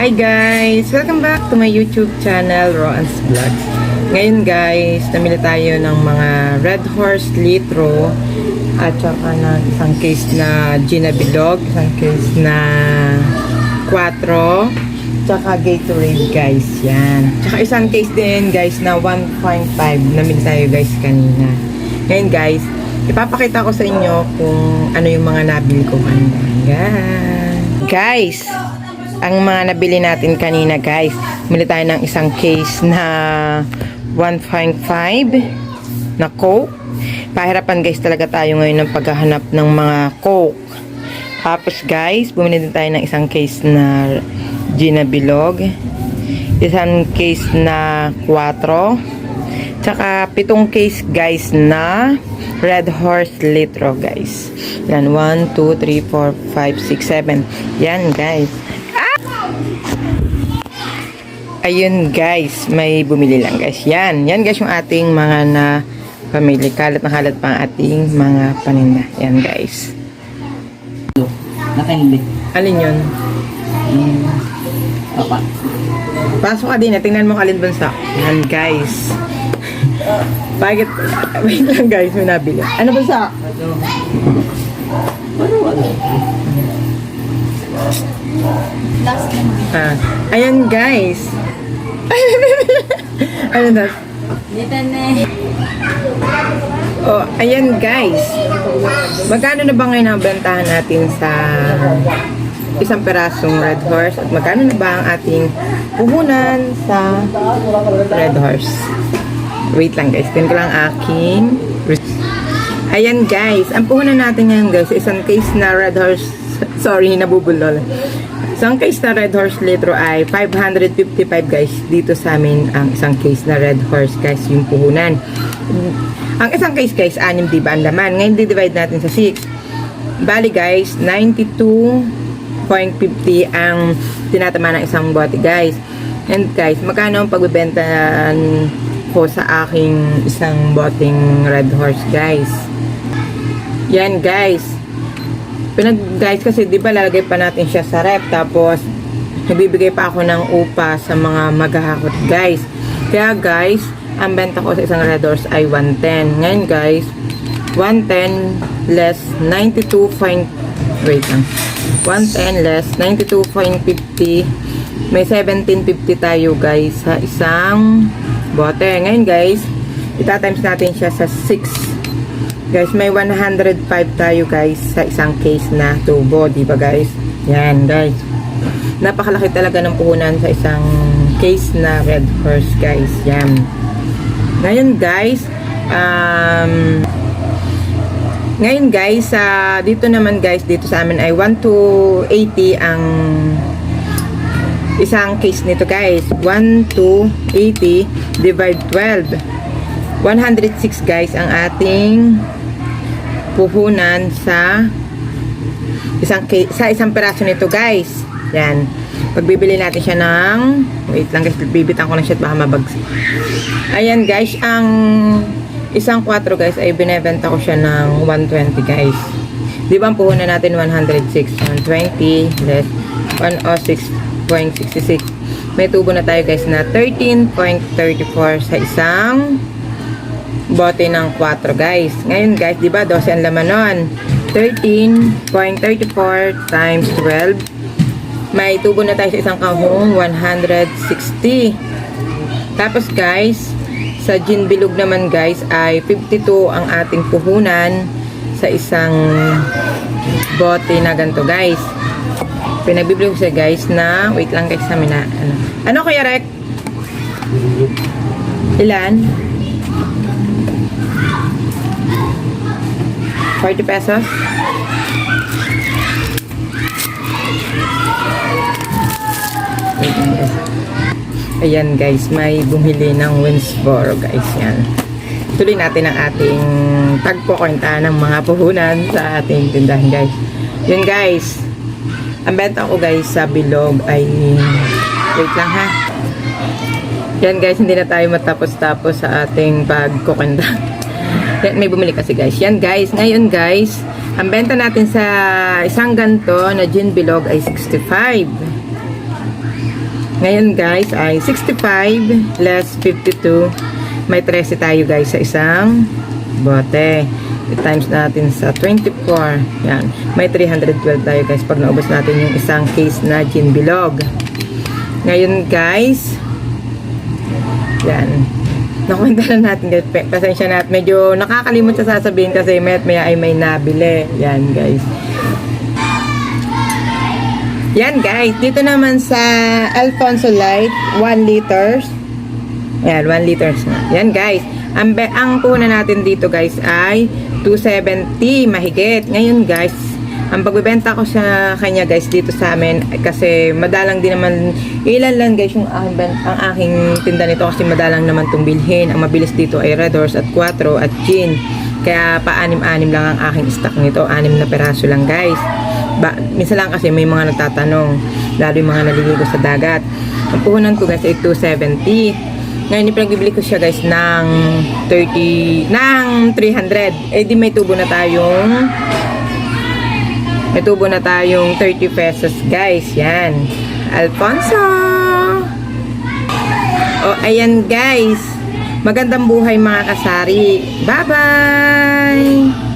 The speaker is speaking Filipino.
Hi guys! Welcome back to my YouTube channel, Roan's Vlog. Ngayon guys, namili tayo ng mga Red Horse Litro at saka ng isang case na Gina Bilog, isang case na Quattro, tsaka Gatorade guys, yan. Tsaka isang case din guys na 1.5 namili tayo guys kanina. Ngayon guys, ipapakita ko sa inyo kung ano yung mga nabili ko kanina. Yan. Guys, ang mga nabili natin kanina guys, mili tayo ng isang case na 1.5 na Coke. Pahirapan guys talaga tayo ngayon ng paghahanap ng mga Coke. Tapos guys, bumili din tayo ng isang case na Gina Bilog. Isang case na 4. Tsaka pitong case guys na Red Horse Litro guys. Yan, 1, 2, 3, 4, 5, 6, 7. Yan guys. Ayun guys, may bumili lang guys. Yan, yan guys yung ating mga na pamili. Kalat na kalat pa ang ating mga paninda. Yan guys. Nakainlit. Alin yun? Hmm. Apa. Pasok ka din, eh. tingnan mo kalin bansa. Yan guys. Bakit? Wait lang guys, may nabili. Ano bansa? Ano ano? Ah, ayan guys. ano na? Dito na Oh, ayan guys. Magkano na ba ngayon ang bentahan natin sa isang perasong Red Horse? At magkano na ba ang ating puhunan sa Red Horse? Wait lang guys. Tingnan lang aking... Ayan guys. Ang puhunan natin ngayon guys, isang case na Red Horse... Sorry, nabubulol. Isang case na Red Horse Litro ay 555 guys. Dito sa amin ang isang case na Red Horse guys, yung puhunan. Ang isang case guys, 6 di ba ang laman? Ngayon di-divide natin sa 6. Bali guys, 92.50 ang tinatama ng isang bote guys. And guys, magkano ang pagbebenta ko sa aking isang boteng Red Horse guys? Yan guys. Pinag guys kasi 'di ba lalagay pa natin siya sa rep tapos nagbibigay pa ako ng upa sa mga maghahakot guys. Kaya guys, ang benta ko sa isang Red Horse ay 110. Ngayon guys, 110 less 92. Point, wait lang. 110 less 92.50. May 17.50 tayo guys sa isang bote. Ngayon guys, itatimes natin siya sa 6 Guys, may 105 tayo guys sa isang case na tubo, di ba guys? Yan guys. Napakalaki talaga ng puhunan sa isang case na Red Horse guys. Yan. Ngayon guys, um, ngayon guys, sa dito naman guys, dito sa amin ay 1 to 80 ang isang case nito guys. 1 to 80 divide 12. 106 guys ang ating puhunan sa isang case, sa isang peraso nito guys. Yan. Pagbibili natin siya ng wait lang guys, bibitan ko lang siya at baka mabagsak. Ayan guys, ang isang 4 guys ay binebenta ko siya ng 120 guys. Di ba ang puhunan natin 106, 120 less 106.66. May tubo na tayo guys na 13.34 sa isang bote ng 4 guys. Ngayon guys, di ba 12 ang laman nun? 13.34 times 12. May tubo na tayo sa isang kahong 160. Tapos guys, sa gin bilog naman guys ay 52 ang ating puhunan sa isang bote na ganito guys. Pinagbibili ko siya guys na wait lang guys sa na ano. Ano kuya Rek? Ilan? 40 pesos? Wait lang. Ayan guys, may bumili ng Winsboro guys yan. Tuloy natin ang ating tagpo-kwenta ng mga puhunan sa ating tindahan guys. Yun guys, ang benta ko guys sa bilog ay wait lang ha. Yan guys, hindi na tayo matapos-tapos sa ating pagkukwenta. Yan, may bumili kasi guys. Yan guys, ngayon guys, ang benta natin sa isang ganto na gin bilog ay 65. Ngayon guys ay 65 less 52. May 13 tayo guys sa isang bote. I-times natin sa 24. Yan. May 312 tayo guys pag naubos natin yung isang case na gin bilog. Ngayon guys, yan. Nakwenta na natin guys. Pasensya na. Medyo nakakalimot sa sasabihin kasi may maya ay may nabili. Yan guys. Yan guys, dito naman sa Alfonso Light, 1 liters. Yan, 1 liters na. Yan guys, ang, ang puhunan natin dito guys ay 270 mahigit. Ngayon guys, ang pagbebenta ko sa kanya guys dito sa amin kasi madalang din naman ilan lang guys yung aking, ang aking tinda nito kasi madalang naman itong bilhin. Ang mabilis dito ay Red Horse at 4 at Gin. Kaya pa-anim-anim lang ang aking stock nito. Anim na peraso lang guys ba, minsan lang kasi may mga nagtatanong, lalo yung mga naliligo sa dagat. Ang puhunan ko guys ay 270. Ngayon, ipinagbibili ko siya guys ng 30, ng 300. Eh di may tubo na tayong, may tubo na tayong 30 pesos guys. Yan. Alfonso! O, ayan guys. Magandang buhay mga kasari. Bye-bye!